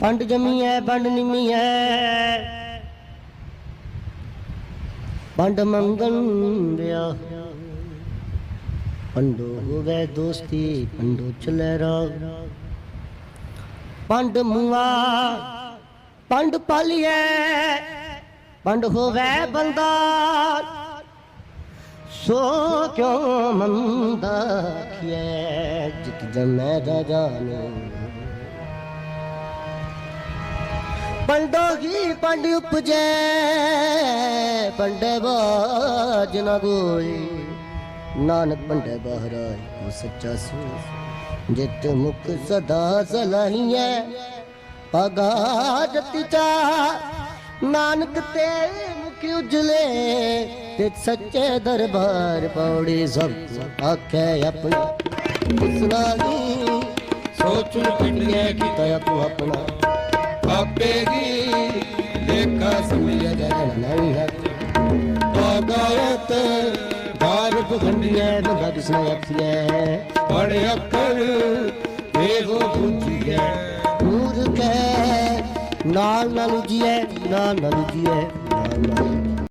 ਪੰਡ ਜਮੀ ਐ ਪੰਡ ਨਿਮੀ ਐ। ਪੰਡ ਮੰਗਣ ਵਿਆਹ ਪੰਡੋ ਹੋਵੇ ਦੋਸਤੀ ਪੰਡੋ ਚਲੇ ਰਾਗ ਪੰਡ ਮੁਆ ਪੰਡ ਪਾਲੀਏ ਪੰਡ ਹੋਵੇ ਬੰਦਾ, ਸੋ ਕਿਉ ਮੰਦਾ ਖਿਐ ਜਿਤ ਜਮੈ ਰਾਜਾ ਨੇ। ਪੰਡੋ ਪੰਡ ਉਪਜੈ? ਪੰਡੇ ਬਾਜ ਨਾ ਕੋਈ ਨਾਨਕ ਪੰਡੇ ਬਹਰਾਇ ਕੋ ਸੱਚਾ ਸੂ ਜਿਤ ਮੁਖ ਸਦਾ ਸਲਾਹੀਐ ਪਗਾ ਜਤੀ ਨਾਨਕ ਤੇ ਮੁਖ ਉਜਲੇ, ਤੇ ਸੱਚੇ ਦਰਬਾਰ ਪੌੜੀ ਸਭ ਆਖੇ ਆਪਣੀ। ਸੁਨਾਲੀ ਸੋਚ ਪਿੰਡੀਏ ਕੀਤਾ ਆਪੋ ਆਪਣਾ। ਆਪੇ ਲੇਖਾ ਸਮਝਿਆ ਜਨ ਨਹੀਂ ਹੈ। ਬੜੇ ਅੱਖਰ ਇਹੋ ਪੁੱਛੀਏ ਨੂਰ ਕੈ ਨਾਲ ਨਾਲ ਜੀਏ ਨਾਲ ਨਾਲ ਜੀਏ ਨਾਲ ਨਾਲ।